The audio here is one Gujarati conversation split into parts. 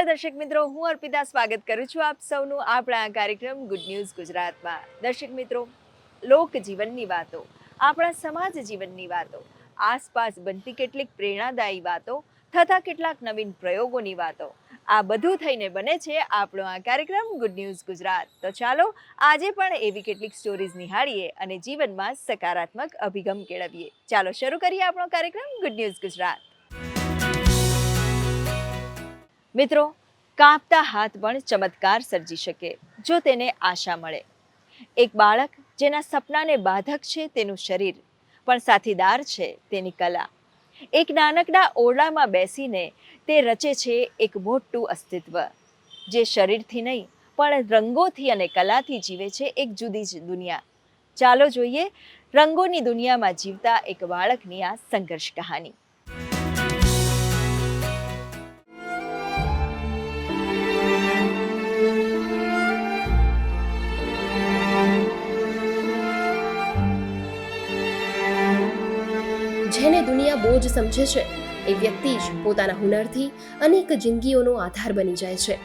નમસ્કાર દર્શક મિત્રો, હું અર્પિતા સ્વાગત કરું છું આપ સૌનું આપણા કાર્યક્રમ ગુડ ન્યૂઝ ગુજરાતમાં. દર્શક મિત્રો, લોક જીવનની વાતો, આપણા સમાજ જીવનની વાતો, આસપાસ બનતી કેટલીક પ્રેરણાદાયી વાતો થતા કેટલાક નવીન પ્રયોગોની વાતો, આ બધું થઈને બને છે આપણો આ કાર્યક્રમ ગુડ ન્યૂઝ ગુજરાત. તો ચાલો, આજે પણ એવી કેટલીક સ્ટોરીઝ નિહાળીએ અને જીવનમાં સકારાત્મક અભિગમ કેળવીએ. ચાલો, શરૂ કરીએ આપણો કાર્યક્રમ ગુડ ન્યૂઝ ગુજરાત. મિત્રો કાપતા હાથ પણ ચમત્કાર સર્જી શકે, જો તેને આશા મળે. એક બાળક જેના સપનાને બાધક છે તેનું શરીર, પણ સાથીદાર છે તેની કલા. એક નાનકડા ઓરડામાં બેસીને તે રચે છે એક મોટું અસ્તિત્વ, જે શરીરથી નહીં, પણ રંગોથી અને કલાથી જીવે છે એક જુદી જ દુનિયા. ચાલો જોઈએ રંગોની દુનિયામાં જીવતા એક બાળકની આ સંઘર્ષ કહાની. જેને દુનિયા બોજ સમજે છે, એ વ્યક્તિ જ પોતાના હુનરથી અનેક જિંદગીઓનો આધાર બની જાય છે.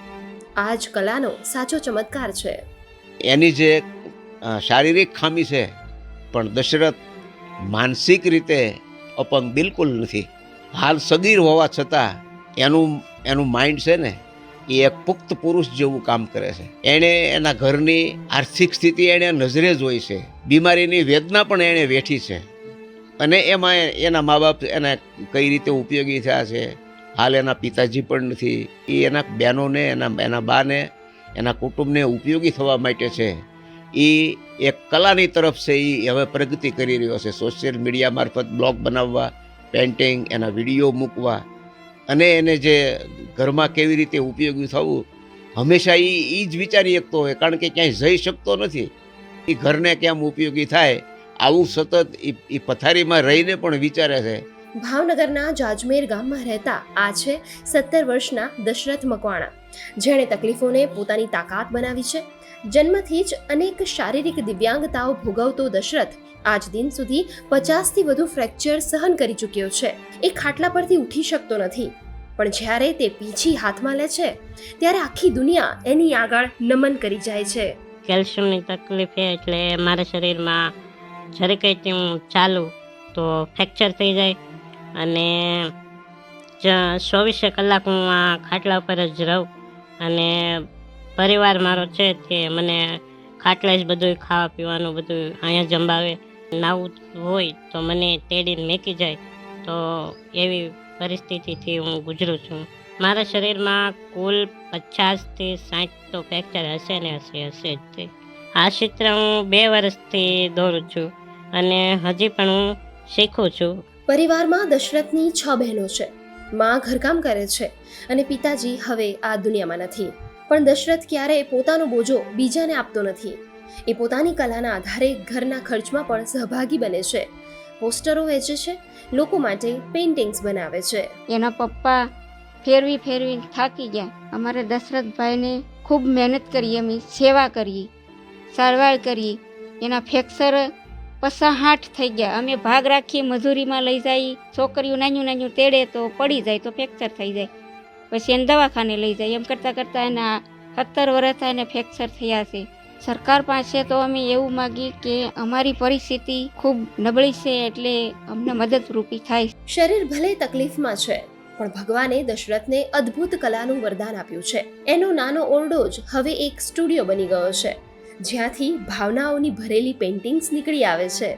આ જ કલાનો સાચો ચમત્કાર છે. એની જે શારીરિક ખામી છે, પણ દશરથ માનસિક રીતે અપંગ બિલકુલ નથી. હાલ સગીર હોવા છતાં એનું એનું માઇન્ડ છે ને, એ એક પુખ્ત પુરુષ જેવું કામ કરે છે. એણે એના ઘરની આર્થિક સ્થિતિ એણે નજરે જોઈ છે. બીમારીની વેદના પણ એણે વેઠી છે. અને એમાં એના મા બાપ એને કઈ રીતે ઉપયોગી થયા છે? હાલ એના પિતાજી પણ નથી. એ એના બહેનોને, એના એના બાને, એના કુટુંબને ઉપયોગી થવા માટે છે. એ એક કલાની તરફ છે એ હવે પ્રગતિ કરી રહ્યો છે. સોશિયલ મીડિયા મારફત બ્લોગ બનાવવા, પેઇન્ટિંગ, એના વીડિયો મૂકવા. અને એને જે ઘરમાં કેવી રીતે ઉપયોગી થવું, હંમેશા એ એ જ વિચારી શકતો હોય, કારણ કે ક્યાંય જઈ શકતો નથી. એ ઘરને કેમ ઉપયોગી થાય? આવું સતત એ એ પથારીમાં રહીને પણ વિચારે છે. ભાવનગરના જાજમેર ગામમાં રહેતા આ છે સત્તર વર્ષના દશરથ મકવાણા. જેણે તકલીફોને પોતાની તાકાત બનાવી છે. જન્મથી જ અનેક શારીરિક દિવ્યાંગતાઓ ભોગવતો દશરથ આજ દિન સુધી પચાસથી વધુ ફ્રેક્ચર સહન કરી ચૂક્યો છે. એ ખાટલા પરથી ઉઠી શકતો નથી. પણ જ્યારે તે પીછી હાથમાં લે છે ત્યારે આખી દુનિયા એની આગળ નમન કરી જાય છે. કેલ્શિયમની તકલીફ એટલે મારા શરીરમાં જ્યારે કંઈ હું ચાલું તો ફ્રેક્ચર થઈ જાય અને ચોવીસે કલાક હું આ ખાટલા ઉપર જ રહું. અને પરિવાર મારો છે તે મને ખાટલા જ બધું ખાવા પીવાનું બધું અહીંયા જંબાવે નાવું હોય તો મને તેડીને મેકી જાય. તો એવી પરિસ્થિતિથી હું ગુજરું છું. મારા શરીરમાં કુલ પચાસથી સાઠ તો ફ્રેક્ચર હશે ને હશે હશે જ તે. આ ચિત્ર હું બે વર્ષથી દોરું છું. અને હજી પણ હું શીખું છું. પરિવારમાં દશરથની છ બહેનો છે. માં ઘરકામ કરે છે અને પિતાજી હવે આ દુનિયામાં નથી. પણ દશરથ ક્યારેય પોતાનો બોજો બીજાને આપતો નથી. એ પોતાની કલાના આધારે ઘરના ખર્ચમાં પણ સહભાગી બને છે. પોસ્ટરો વેચે છે લોકો માટે પેઇન્ટિંગ્સ બનાવે છે. એના પપ્પા ફેરવી ફેરવી થાકી ગયા. અમારે દશરથભાઈને ખૂબ મહેનત કરી અમે સેવા કરી સારવાર કરી એના ફ્રેક્ચર પસા થઈ ગયા. અમે ભાગ રાખી મજૂરીમાં લઈ જાય, છોકરીઓ નાનું નાનું તેડે તો પડી જાય, તો ફ્રેક્ચર થઈ જાય. પછી એને દવાખાને લઈ જાય. એમ કરતાં કરતાં એના સત્તર વર્ષ એને ફ્રેક્ચર થયા છે. સરકાર પાસે તો અમે એવું માગી કે અમારી પરિસ્થિતિ ખૂબ નબળી છે એટલે અમને મદદરૂપી થાય. શરીર ભલે તકલીફમાં છે, પણ ભગવાને દશરથને અદ્ભુત કલાનું વરદાન આપ્યું છે. એનો નાનો ઓરડો જ હવે એક સ્ટુડિયો બની ગયો છે. જ્યાંથી ભાવનાઓની ભરેલી પેઇન્ટિંગ્સ નીકળી આવે છે.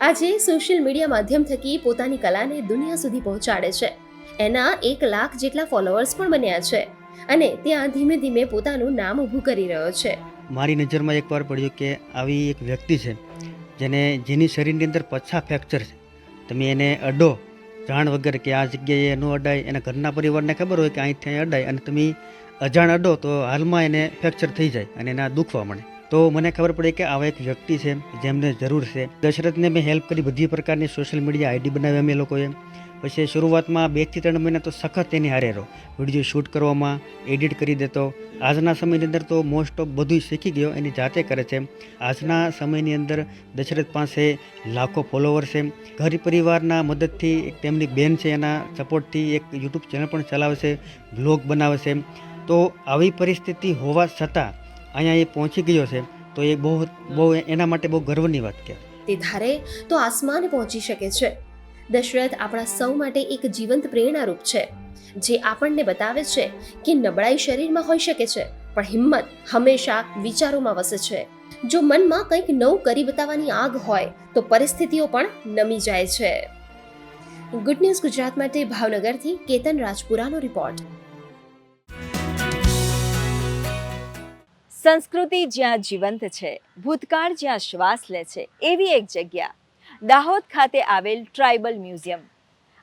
આજે સોશિયલ મીડિયા માધ્યમ થકી પોતાની કલાને દુનિયા સુધી પહોંચાડે છે. એના એક લાખ જેટલા ફોલોઅર્સ પણ બન્યા છે અને ત્યાં ધીમે ધીમે પોતાનું નામ ઊભું કરી રહ્યો છે. મારી નજરમાં એકવાર પડ્યું કે આવી એક વ્યક્તિ છે, જેને જેની શરીરની અંદર પછા ફ્રેક્ચર છે. તમે એને અડો, જાણ વગર કે આ જગ્યાએ ન અડાય, એના ઘરના પરિવારને ખબર હોય કે અહીં ત્યાં અડાય અને તમે અજાણ અડો તો હાલમાં એને ફ્રેક્ચર થઈ જાય અને એના દુખવા મળે તો મને ખબર પડી કે આવા એક વ્યક્તિ છે, જેમને જરૂર છે. દશરથને મેં હેલ્પ કરી બધી પ્રકારની સોશિયલ મીડિયા આઈડી બનાવી અમે લોકોએ. પછી શરૂઆતમાં બેથી ત્રણ મહિના તો સખત એની હારે રહો. વીડિયો શૂટ કરવામાં એડિટ કરી દેતો. આજના સમયની અંદર તો મોસ્ટ ઓફ બધું શીખી ગયો, એની જાતે કરે છે. આજના સમયની અંદર દશરથ પાસે લાખો ફોલોવર છે. ઘર પરિવારના મદદથી એક તેમની બેન છે, એના સપોર્ટથી એક યુટ્યુબ ચેનલ પણ ચલાવે છે બ્લોગ બનાવે છે. તો આવી પરિસ્થિતિ હોવા છતાં અહીંયા એ પહોંચી ગયો છે, તો એ બહુ બહુ એના માટે બહુ ગર્વની વાત કહેવાય તે ધારે તો આસમાન પહોંચી શકે છે. દશરથ આપણા સૌ માટે એક જીવંત પ્રેરણારૂપ છે, જે આપણને બતાવે છે કે નબળાઈ શરીરમાં હોઈ શકે છે, પણ હિંમત હંમેશા વિચારોમાં વસે છે. જો મનમાં કંઈક નવું કરી બતાવવાની આગ હોય, તો પરિસ્થિતિઓ પણ નમી જાય છે. ગુડ ન્યૂઝ ગુજરાત માટે ભાવનગરથી કેતન રાજપુરાનો રિપોર્ટ સંસ્કૃતિ જ્યાં જીવંત છે, ભૂતકાળ જ્યાં શ્વાસ લે છે, એવી એક જગ્યા, દાહોદ ખાતે આવેલ ટ્રાઇબલ મ્યુઝિયમ.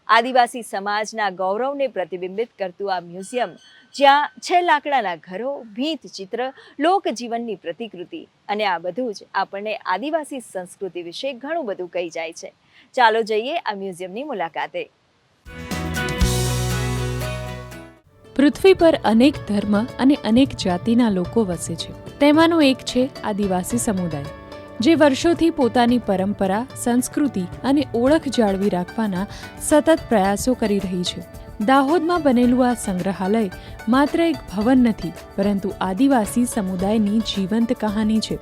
આદિવાસી સમાજના ગૌરવને પ્રતિબિંબિત કરતું આ મ્યુઝિયમ, જ્યાં છે લાકડાના ઘરો, ભીંત ચિત્ર, લોકજીવનની પ્રતિકૃતિ અને આ બધું જ આપણને આદિવાસી સંસ્કૃતિ વિશે ઘણું બધું કહી જાય છે. ચાલો જઈએ આ મ્યુઝિયમની મુલાકાતે. પૃથ્વી પર અનેક ધર્મ અને અનેક જાતિના લોકો વસે છે. તેમાંનો એક છે આદિવાસી સમુદાય, જે વર્ષોથી પોતાની પરંપરા, સંસ્કૃતિ અને ઓળખ જાળવી રાખવાના સતત પ્રયાસો કરી રહી છે. દાહોદમાં બનેલું આ સંગ્રહાલય માત્ર એક ભવન નથી, પરંતુ આદિવાસી સમુદાયની જીવંત કહાની છે,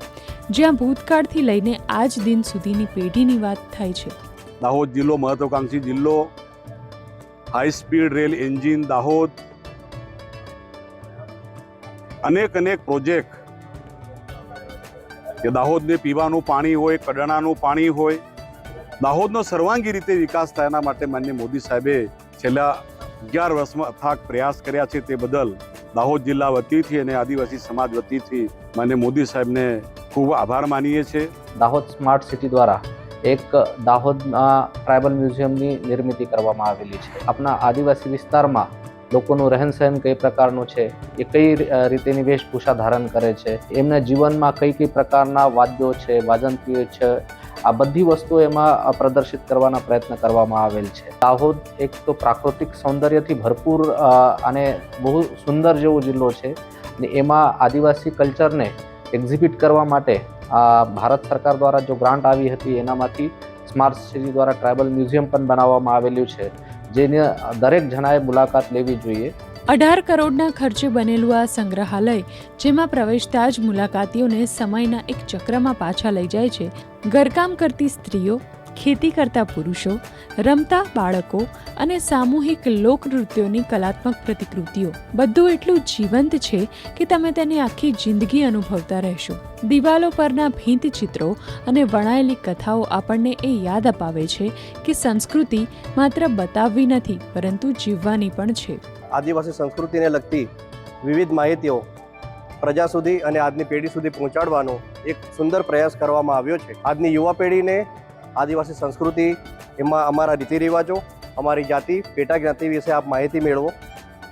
જ્યાં ભૂતકાળથી લઈને આજ દિન સુધીની પેઢીની વાત થાય છે. દાહોદ જિલ્લો મહત્વકાંક્ષી જિલ્લો high speed rail engine Dahod અનેક અનેક પ્રોજેક્ટ કે દાહોદને પીવાનું પાણી હોય, કડાણાનું પાણી હોય, દાહોદનો સર્વાંગી રીતે વિકાસ થાય એના માટે માન્ય મોદી સાહેબે છેલ્લા અગિયાર વર્ષમાં અથાક પ્રયાસ કર્યા છે તે બદલ દાહોદ જિલ્લા વતીથી અને આદિવાસી સમાજ વતીથી માન્ય મોદી સાહેબને ખૂબ આભાર માનીએ છીએ દાહોદ સ્માર્ટ સિટી દ્વારા એક દાહોદના ટ્રાઇબલ મ્યુઝિયમની નિર્મિતિ કરવામાં આવેલી છે. આપણા આદિવાસી વિસ્તારમાં લોકોનું રહેન સહેન કઈ પ્રકારનું છે, એ કઈ રીતેની વેશભૂષા ધારણ કરે છે, એમના જીવનમાં કઈ કઈ પ્રકારના વાદ્યો છે વાજંત્રીઓ છે, આ બધી વસ્તુઓ એમાં પ્રદર્શિત કરવાના પ્રયત્ન કરવામાં આવેલ છે. દાહોદ એક તો પ્રાકૃતિક સૌંદર્યથી ભરપૂર અને બહુ સુંદર જેવો જિલ્લો છે અને એમાં આદિવાસી કલ્ચરને એક્ઝિબિટ કરવા માટે આ ભારત સરકાર દ્વારા જો ગ્રાન્ટ આવી હતી, એનામાંથી સ્માર્ટ સિટી દ્વારા ટ્રાઇબલ મ્યુઝિયમ પણ બનાવવામાં આવેલું છે. જેને દરેક જણાએ મુલાકાત લેવી જોઈએ. અઢાર કરોડના ખર્ચે બનેલું આ સંગ્રહાલય, જેમાં પ્રવેશતા જ મુલાકાતીઓને સમયના એક ચક્રમાં પાછા લઈ જાય છે. ઘરકામ કરતી સ્ત્રીઓ ખેતી કરતા પુરુષો, રમતા બાળકો અને સામૂહિક લોકનૃત્યોની કલાત્મક પ્રતિકૃતિઓ. બધું એટલું જીવંત છે કે તમે તેની આખી જિંદગી અનુભવતા રહેશો. દિવાલો પરના ભીંત ચિત્રો અને વણાયેલી કથાઓ આપણને એ યાદ અપાવે છે કે સંસ્કૃતિ માત્ર બતાવવી નથી, પરંતુ જીવવાની પણ છે. આદિવાસી સંસ્કૃતિને લગતી વિવિધ માહિતીઓ પ્રજા સુધી અને આજની પેઢી સુધી પહોંચાડવાનો એક સુંદર પ્રયાસ કરવામાં આવ્યો છે. આજની યુવા પેઢીને આદિવાસી સંસ્કૃતિ, એમાં અમારા રીતિ રિવાજો, અમારી જાતિ, પેટા જ્ઞાતિ વિશે આપ માહિતી મેળવો.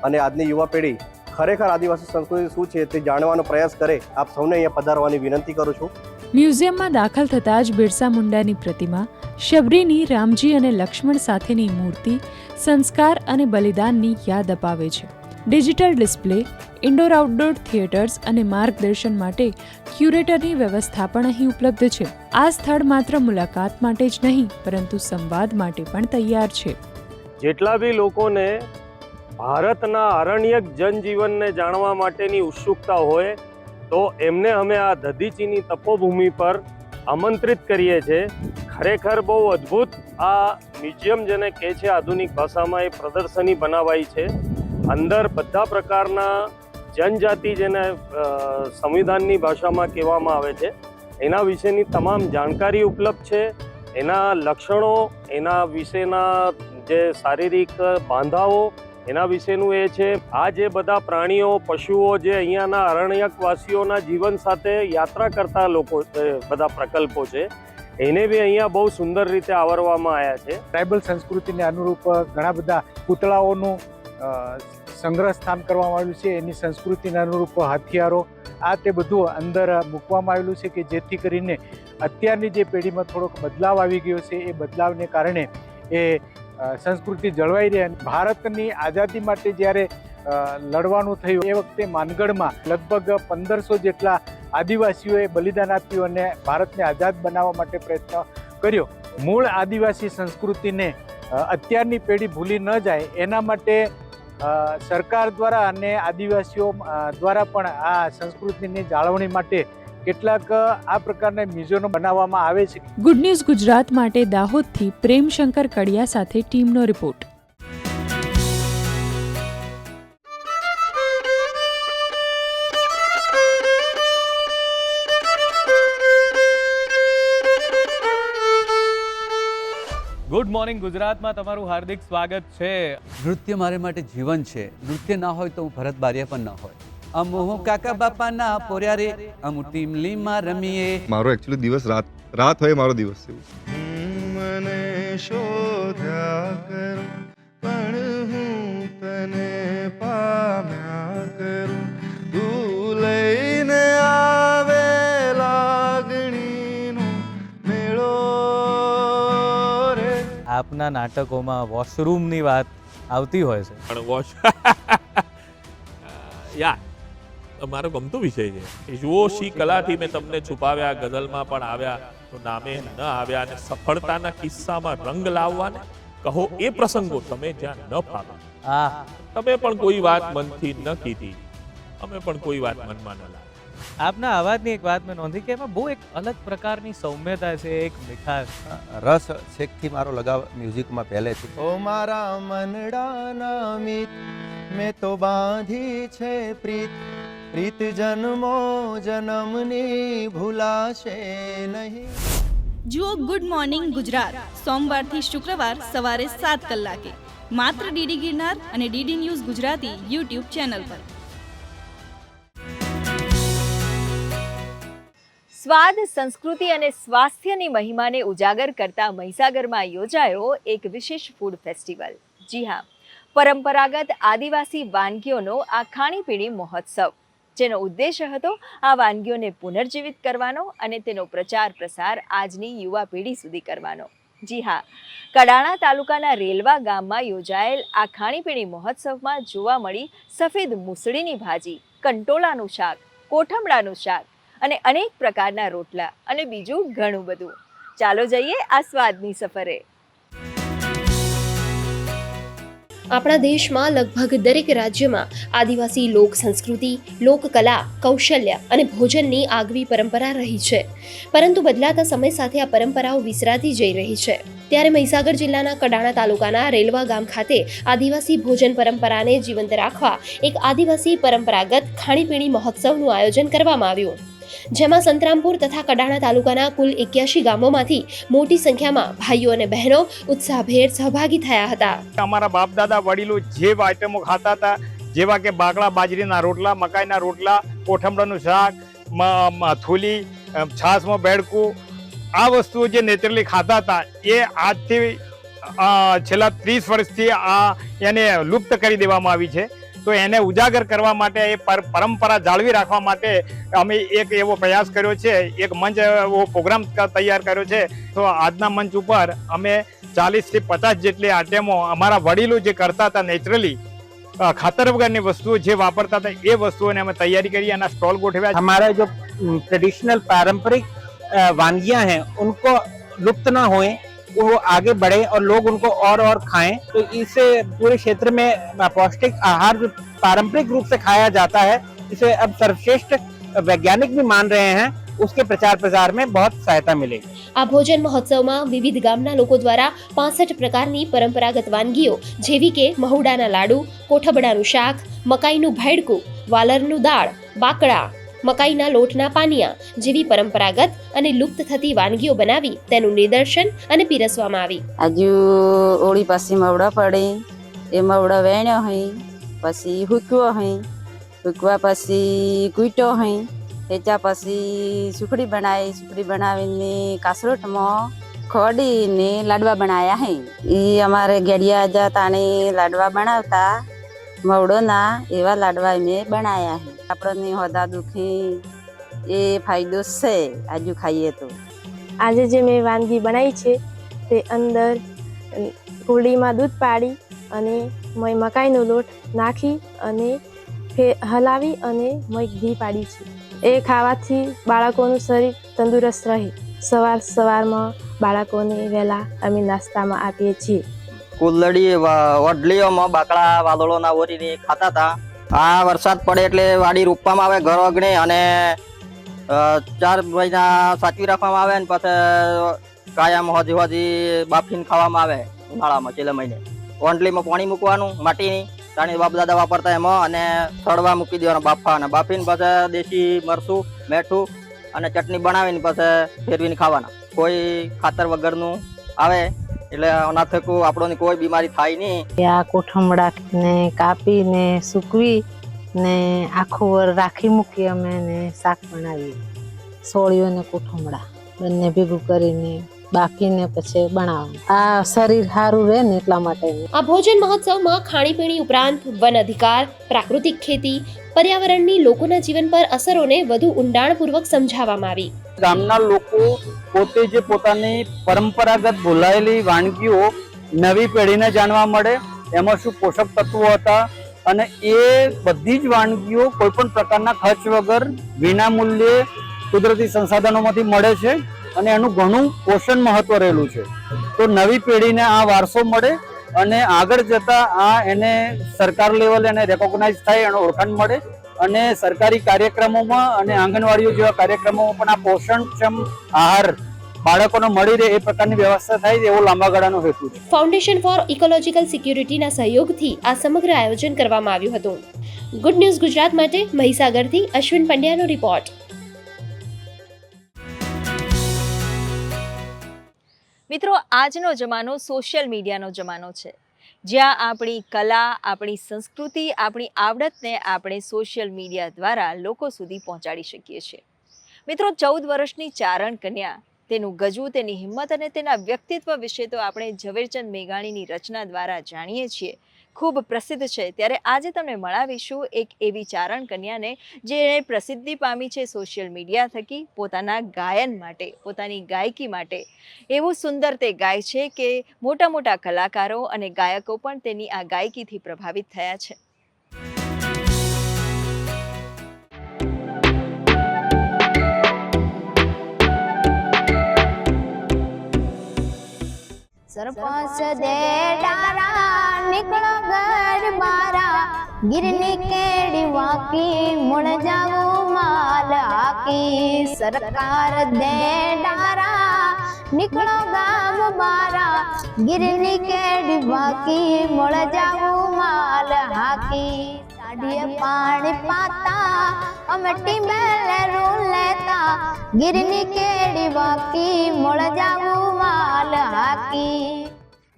અને આજની યુવા પેઢી ખરેખર આદિવાસી સંસ્કૃતિ શું છે તે જાણવાનો પ્રયાસ કરે, આપ સૌને અહીંયા પધારવાની વિનંતી કરું છું. મ્યુઝિયમમાં દાખલ થતાં જ બિરસા મુંડાની પ્રતિમા, શબરીની, રામજી અને લક્ષ્મણ સાથેની મૂર્તિ, સંસ્કાર અને બલિદાનની યાદ અપાવે છે. Digital display, indoor outdoor theatres અને માર્ગદર્શન માટે ક્યુરેટરની વ્યવસ્થા પણ અહીં ઉપલબ્ધ છે. આ સ્થળ માત્ર મુલાકાત માટે જ નહીં, પરંતુ સંવાદ માટે પણ તૈયાર છે. જેટલા બી લોકોને ભારતના આરણ્યક જનજીવનને જાણવા માટેની ઉત્સુકતા હોય, તો એમને અમે આ દધીચીની તપોભૂમિ પર આમંત્રિત કરીએ છીએ. ખરેખર બહુ અદ્ભુત આ મ્યુઝિયમ જેને કહે છે આધુનિક ભાષામાં એ પ્રદર્શની બનાવાઈ છે. અંદર બધા પ્રકારના જનજાતિ જેને સંવિધાનની ભાષામાં કહેવામાં આવે છે, એના વિશેની તમામ જાણકારી ઉપલબ્ધ છે. એના લક્ષણો, એના વિશેના જે શારીરિક બાંધાઓ, એના વિશેનું એ છે, આ જે બધા પ્રાણીઓ, પશુઓ જે અહીંયાના અરણ્યકવાસીઓના જીવન સાથે યાત્રા કરતા લોકો બધા પ્રકલ્પો છે, એને બી અહીંયા બહુ સુંદર રીતે આવરવામાં આવ્યા છે. ટ્રાઇબલ સંસ્કૃતિને અનુરૂપ ઘણા બધા પૂતળાઓનું સંગ્રહ સ્થાન કરવામાં આવ્યું છે. એની સંસ્કૃતિને અનુરૂપ હથિયારો, આ તે બધું અંદર મૂકવામાં આવેલું છે કે જેથી કરીને અત્યારની જે પેઢીમાં થોડોક બદલાવ આવી ગયો છે. એ બદલાવને કારણે એ સંસ્કૃતિ જળવાઈ રહે ભારતની આઝાદી માટે જ્યારે લડવાનું થયું, એ વખતે માનગઢમાં લગભગ પંદરસો જેટલા આદિવાસીઓએ બલિદાન આપ્યું અને ભારતને આઝાદ બનાવવા માટે પ્રયત્ન કર્યો. મૂળ આદિવાસી સંસ્કૃતિને અત્યારની પેઢી ભૂલી ન જાય. એના માટે સરકાર દ્વારા અને આદિવાસીઓ દ્વારા પણ આ સંસ્કૃતિની જાળવણી માટે કેટલાક આ પ્રકારના મ્યુઝિયમો બનાવવામાં આવે છે. ગુડ ન્યૂઝ ગુજરાત માટે દાહોદથી પ્રેમશંકર કડિયા સાથે ટીમનો રિપોર્ટ. ગુડ મોર્નિંગ ગુજરાતમાં તમારું હાર્દિક સ્વાગત છે. નૃત્ય મારે માટે જીવન છે. નૃત્ય ના હોય તો હું ભરત બારિયા પણ ના હોય. અમુ હું કાકા બાપાના પોર્યા રે અમુ ટીમલીમાં રમીએ. મારો એકચ્યુઅલી દિવસ રાત રાત હોય મારો દિવસ છે. મને શોધ્યા કરું પણ હું તને પામ્યા આપના નાટકોમાં વોશરૂમની વાત આવતી હોય છે. પણ વોશ યા મારો ગમતો વિષય છે. જુઓ શી કલાથી મેં તમને છુપાવ્યા ગઝલમાં પણ આવ્યા તો નામે ન આવ્યા અને સફળતાના કિસ્સામાં રંગ લાવવાને કહો એ પ્રસંગો તમે જ્યાં ન ફાવે આ તમે પણ કોઈ વાત મનથી ન કીધી. અમે પણ કોઈ વાત મનમાં ન લાવી. આપના અવાજની એક વાત મેં નોંધી કે એમાં બહુ એક અલગ પ્રકારની સૌમ્યતા છે એક મીઠાશ. રસ શેખથી મારો લગાવ મ્યુઝિકમાં પહેલેથી ઓ મારા મનડાના મિત મેં તો બાંધી છે પ્રીત. પ્રીત જન્મો જન્મની ભૂલાશે નહીં. જુઓ ગુડ મોર્નિંગ ગુજરાત. સોમવારથી શુક્રવાર સવારે સાત કલાકે. માત્ર ડીડી ગિરનાર અને DD news Gujarati YouTube channel પર. સ્વાદ, સંસ્કૃતિ અને સ્વાસ્થ્યની મહિમાને ઉજાગર કરતા મહીસાગરમાં યોજાયો એક વિશેષ ફૂડ ફેસ્ટિવલ જી હા, પરંપરાગત આદિવાસી વાનગીઓનો આ ખાણીપીણી મહોત્સવ, જેનો ઉદ્દેશ્ય હતો આ વાનગીઓને પુનર્જીવિત કરવાનો અને તેનો પ્રચાર પ્રસાર આજની યુવા પેઢી સુધી કરવાનો. જી હા, કડાણા તાલુકાના રેલવા ગામમાં યોજાયેલ આ ખાણીપીણી મહોત્સવમાં જોવા મળી સફેદ મૂસળીની ભાજી કંટોળાનું શાક, કોઠમડાનું શાક અને અનેક પ્રકારના રોટલા અને બીજું ઘણું બધું. ચાલો જઈએ આ સ્વાદની સફરે. આપણા દેશમાં લગભગ દરેક રાજ્યમાં આદિવાસી લોક સંસ્કૃતિ લોકકલા કૌશલ્ય અને ભોજનની આગવી પરંપરા રહી છે. પરંતુ બદલાતા સમય સાથે આ પરંપરાઓ વિસરાતી જઈ રહી છે. ત્યારે મહીસાગર જિલ્લાના કડાણા તાલુકાના રેલવા ગામ ખાતે આદિવાસી ભોજન પરંપરાને જીવંત રાખવા એક આદિવાસી પરંપરાગત ખાણીપીણી મહોત્સવનું આયોજન કરવામાં આવ્યું. જેમાં સંતરામપુર તથા કડાણા તાલુકાના કુલ એક્યાસી ગામોમાંથી મોટી સંખ્યામાં ભાઈઓ અને બહેનો ઉત્સાહભેર સહભાગી થયા હતા. અમારા બાપ દાદા વડીલો જે આઈટમો ખાતા હતા જેવા કે બાકડા બાજરીના રોટલા મકાઈના રોટલા કોઠમડાનું શાક થૂલી અ, બેડકું આ વસ્તુઓ જે નેચરલી ખાતા હતા એ આજથી છેલ્લા ત્રીસ વર્ષથી આ એને લુપ્ત કરી દેવામાં આવી છે. તો એને ઉજાગર કરવા માટે એ પર- પરંપરા જાળવી રાખવા માટે અમે એક એવો પ્રયાસ કર્યો છે એક મંચ એવો પ્રોગ્રામ ક- તૈયાર કર્યો છે તો આજના મંચ ઉપર અમે ચાલીસથી પચાસ જેટલી આઈટમો અમારા વડીલો જે કરતા હતા નેચરલી ખાતર વગરની વસ્તુઓ જે વાપરતા હતા એ વસ્તુઓને અમે તૈયારી કરી અને સ્ટોલ ગોઠવ્યા हमारा जो ट्रेडिशनल पारंपरिक अ, वानगियां हैं उनको लुप्त ना होए वो आगे बढ़े और लोग उनको और और खाएं तो इससे पूरे क्षेत्र में अ, पौष्टिक आहार जो पारंपरिक रूप से खाया जाता है इसे अब सर्वश्रेष्ठ वैज्ञानिक भी मान रहे हैं उसके प्रचार प्रसार में बहुत सहायता मिलेगी આ ભોજન મહોત્સવમાં વિવિધ ગામના લોકો દ્વારા પાસઠ પ્રકારની પરંપરાગત વાનગીઓ જેવી કે મહુડાના લાડુ કોઠબડાનું શાક મકાઈનું ભેડકું વાલરનું દાળ બાકડા મકાઈના લોટના પાનિયા જેવી પરંપરાગત અને લુપ્ત થતી વાનગીઓ બનાવી તેનું નિદર્શન અને પીરસવામાં આવી. આજુ ઓળી પાસે મવડા પડે, એ મવડા વેણ્યો હઈ, પછી હુકવો હઈ, હુકવા પછી કૂટ્યો હઈ, હેચા પછી સુખડી બનાવી, સુખડી બનાવીને કાસરોટમાં ખોડીને લાડવા બનાવ્યા હે એ અમારે ગેડિયા જતાને લાડવા બનાવતા મવડોના એવા લાડવા મેં બનાવ્યા છે. આપણને હોદા દુખી એ ફાયદો છે, આજુ ખાઈએ તો. આજે જે મેં વાનગી બનાવી છે, તે અંદર કુરડીમાં દૂધ પાડી અને મય મકાઈનો લોટ નાખી અને હલાવી અને મય ઘી પાડી છે. એ ખાવાથી બાળકોનું શરીર તંદુરસ્ત રહે. સવાર સવારમાં બાળકોને વહેલા અમે નાસ્તામાં આપીએ છીએ. કુલડી વડલીઓમાં બાકડા, વાદળોના ઓરીને ખાતા હતા. આ વરસાદ પડે એટલે વાડી રોપવામાં આવે, ઘર અગણે અને ચાર મહિના સાચવી રાખવામાં આવે ને પછી કાયમ હોજી હોજી બાફીને ખાવામાં આવે ઉનાળામાં, છેલ્લા મહિને. ઓંડલીમાં પાણી મૂકવાનું, માટીની તાણી બાપ વાપરતા એમાં અને સડવા મૂકી દેવાના બાફા અને બાફીને પછી દેશી મરચું મીઠું અને ચટણી બનાવીને પછી ફેરવીને ખાવાના. કોઈ ખાતર વગરનું આવે એટલે આના થકું આપણને કોઈ બીમારી થાય નહીં. આ કોઠમડા ને કાપીને સૂકવી ને આખું વર રાખી મૂકી અમે ને શાક બનાવીએ. સોળીઓ ને કોઠમડા બંને ભેગું કરીને બાકીને પછી બનાવવાનું. આ શરીર સારું રહે ને એટલા માટે આ ભોજન મહોત્સવમાં ખાણીપીણી ઉપરાંત વન અધિકાર પ્રાકૃતિક ખેતી પર્યાવરણની લોકોના જીવન પર અસરોને વધુ ઊંડાણપૂર્વક સમજાવવામાં આવી. ગામના લોકો પોતે જે પોતાની પરંપરાગત ભૂલાયેલી વાનગીઓ નવી પેઢીને જાણવા મળે, એમાં શું પોષક તત્વો હતા અને એ બધી જ વાનગીઓ કોઈ પણ પ્રકારના ખર્ચ વગર વિના મૂલ્યે કુદરતી સંસાધનોમાંથી મળે છે અને એનું ઘણું પોષણ મહત્વ રહેલું છે. તો નવી પેઢીને આ વારસો મળે અને આગળ જતા આ એને સરકાર લેવલે એને રેકોગ્નાઇઝ થાય, એનો ઓળખાણ મળે અને સરકારી કાર્યક્રમોમાં અને આંગણવાડીઓ જેવા કાર્યક્રમોમાં પણ આ પોષણક્ષમ આહાર બાળકોને મળી રહે એ પ્રકારની વ્યવસ્થા થાય એવો લાંબા ગાળાનો હેતુ છે. ફાઉન્ડેશન ફોર ઇકોલોજીકલ સિક્યુરિટીના સહયોગથી આ સમગ્ર આયોજન કરવામાં આવ્યું હતું. ગુડ ન્યૂઝ ગુજરાત માટે મહીસાગરથી અશ્વિન પંડ્યાનો રિપોર્ટ મિત્રો આજનો જમાનો સોશિયલ મીડિયાનો જમાનો છે. જ્યાં આપણી કલા, આપણી સંસ્કૃતિ, આપણી આવડતને આપણે સોશિયલ મીડિયા દ્વારા લોકો સુધી પહોંચાડી શકીએ છીએ. મિત્રો, ચૌદ વર્ષની ચારણ કન્યા, તેનું ગજવું, તેની હિંમત અને તેના વ્યક્તિત્વ વિશે તો આપણે ઝવેરચંદ મેઘાણીની રચના દ્વારા જાણીએ છીએ. ખૂબ પ્રસિદ્ધ છે. ત્યારે આજે તમને મળાવીશું એક એવી ચારણ કન્યાને જેણે પ્રસિદ્ધિ પામી છે સોશિયલ મીડિયા થકી પોતાના ગાયન માટે, પોતાની ગાયકી માટે. એવું સુંદર તે ગાય છે કે મોટા મોટા કલાકારો અને ગાયકો પણ તેની આ ગાયકીથી પ્રભાવિત થયા છે. સરપંચ દે ડારા નીકળો ઘર મારા ગિરની કેડી વાકી મુળ જાવું માલ આકી સરકાર દે ડારા નીકળો ગામ મારા ગિરની કેડી વાકી મુળ જાવું માલ હાકી સાડીએ પાણી પાતા અમટી મેલે રૂ લેતા ગીરની કેડી વાકી મુળ જાવું માલ હાકી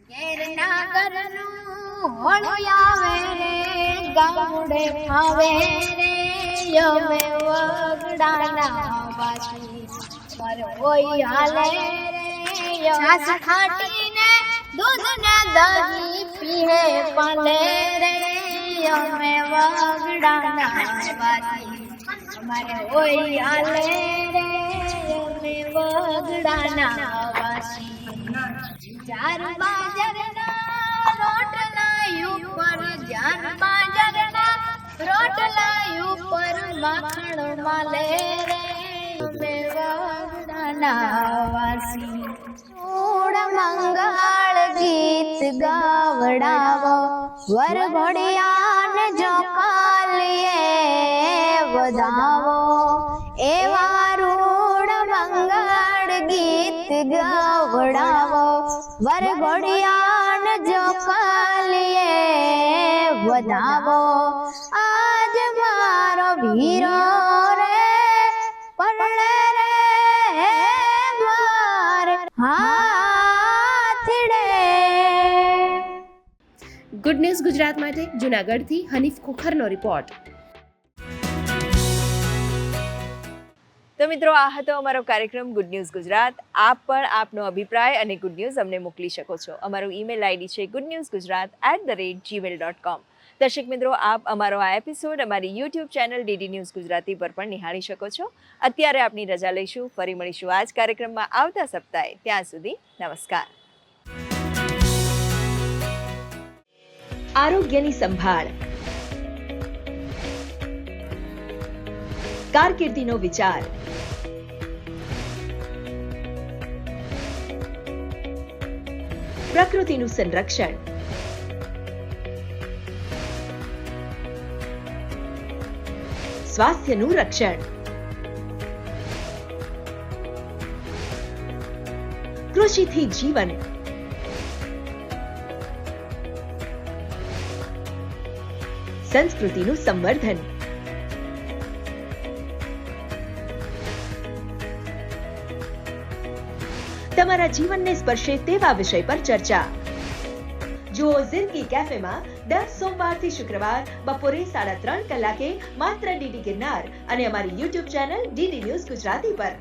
ઘેરના ઘરનું હોળી આવે રે ગામડે ફાવે રે યમે વગડાના વાસી પર હોય હાલે રે છાસ ખાટીને દૂધ ને દહીં પીએ પાલે રે યમે વગડાના વાસી અમારે ઓઈ આલે રે, અમે વગડાના વાસી ચાર બાજરના રોટલા ઉપર ચાર બાજરના રોટલા ઉપર માખણ માલે રે. વાસી મંગળ ગીત ગાવડાવો વર ઘોડિયાને જો કાલીએ વધાવો એવા રૂડ મંગળ ગીત ગાવડાવો વર ઘોડિયાન જો કાલીએ વધાવો ન્યૂઝ ગુજરાત માટે જુનાગઢથી હનીફ ખોખરનો રિપોર્ટ. તો મિત્રો, આ હતો અમારો કાર્યક્રમ ગુડ ન્યૂઝ ગુજરાત આપ પણ આપનો અભિપ્રાય અને ગુડ ન્યૂઝ અમને મોકલી શકો છો. અમારું ઈમેલ આઈડી છે good news Gujarat at the rate Gmail dot com દર્શક મિત્રો, આપ અમારો આ એપિસોડ અમારી YouTube channel DD news Gujarati પર પણ નિહાળી શકો છો. અત્યારે આપની રજા લઈશું. ફરી મળીશું આ જ કાર્યક્રમમાં આવતા સપ્તાહે. ત્યાં સુધી નમસ્કાર. આરોગ્યની સંભાળ. કારકિર્દીનો વિચાર. પ્રકૃતિનું સંરક્ષણ. સ્વાસ્થ્યનું રક્ષણ. કૃષિથી જીવન. સંસ્કૃતિનું સંવર્ધન. તમારા જીવનને સ્પર્શે તેવા વિષય પર ચર્ચા. જુઓ જિંદગી કેફેમાં દર સોમવારથી શુક્રવાર બપોરે સાડા ત્રણ કલાકે માત્ર ડીડી ગિરનાર અને અમારી YouTube channel DD news Gujarati પર.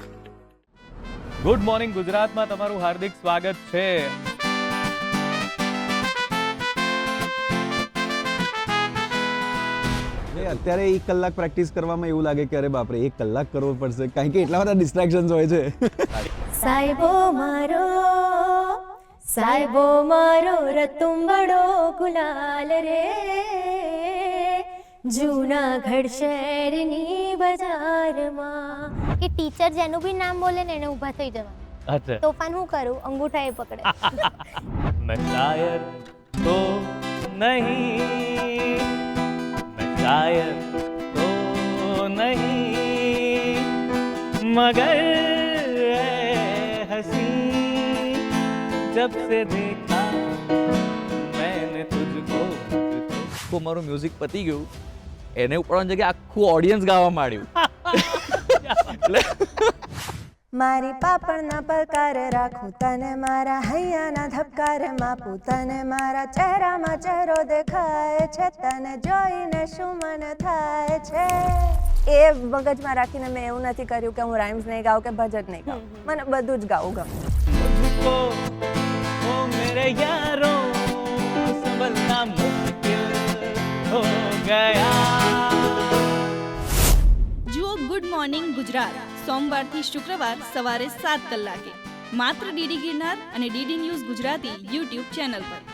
ગુડ મોર્નિંગ ગુજરાતમાં તમારું હાર્દિક સ્વાગત છે. અત્યારે એક કલાક પ્રેક્ટિસ કરવામાં એવું લાગે કે અરે બાપરે એક કલાક કરવો પડશે. કારણ કે એટલા બધા ડિસ્ટ્રેક્શન્સ હોય છે. સાહેબો મારો સાહેબો મારો રતુંબડો ગુલાલ રે. જૂનાગઢ શહેરની બજારમાં. કે ટીચર જેનું બી નામ બોલે ને એને ઊભા થઈ જવાનું. અચ્છા. તોફાન હું કરું? અંગૂઠા એ પકડે. મેં શાયર તો નહીં. मैं शायर तो नहीं मगर ऐ हंसी जब से देखा मैंने तुझको આખું મારું મ્યુઝિક પતી ગયું એને ઉપડવાની જગ્યાએ આખું ઓડિયન્સ ગાવા માંડ્યું મારી પાપણના પલકાર રાખું તને મારા હૈયાના ધબકારે માપું તને મારા ચહેરામાં ચહેરો દેખાય છે તને જોઈને શું મન થાય છે? એ મગજમાં રાખીને મેં એવું નથી કર્યું કે હું રાઇમ્સ નહીં ગાઉં કે ભજન નહીં ગાઉં. મને બધું જ ગાવું ગમે. જુઓ ગુડ મોર્નિંગ ગુજરાત. સોમવારથી શુક્રવાર સવારે સાત કલાકે. માત્ર ડીડી ગિરનાર અને DD news Gujarati YouTube channel પર.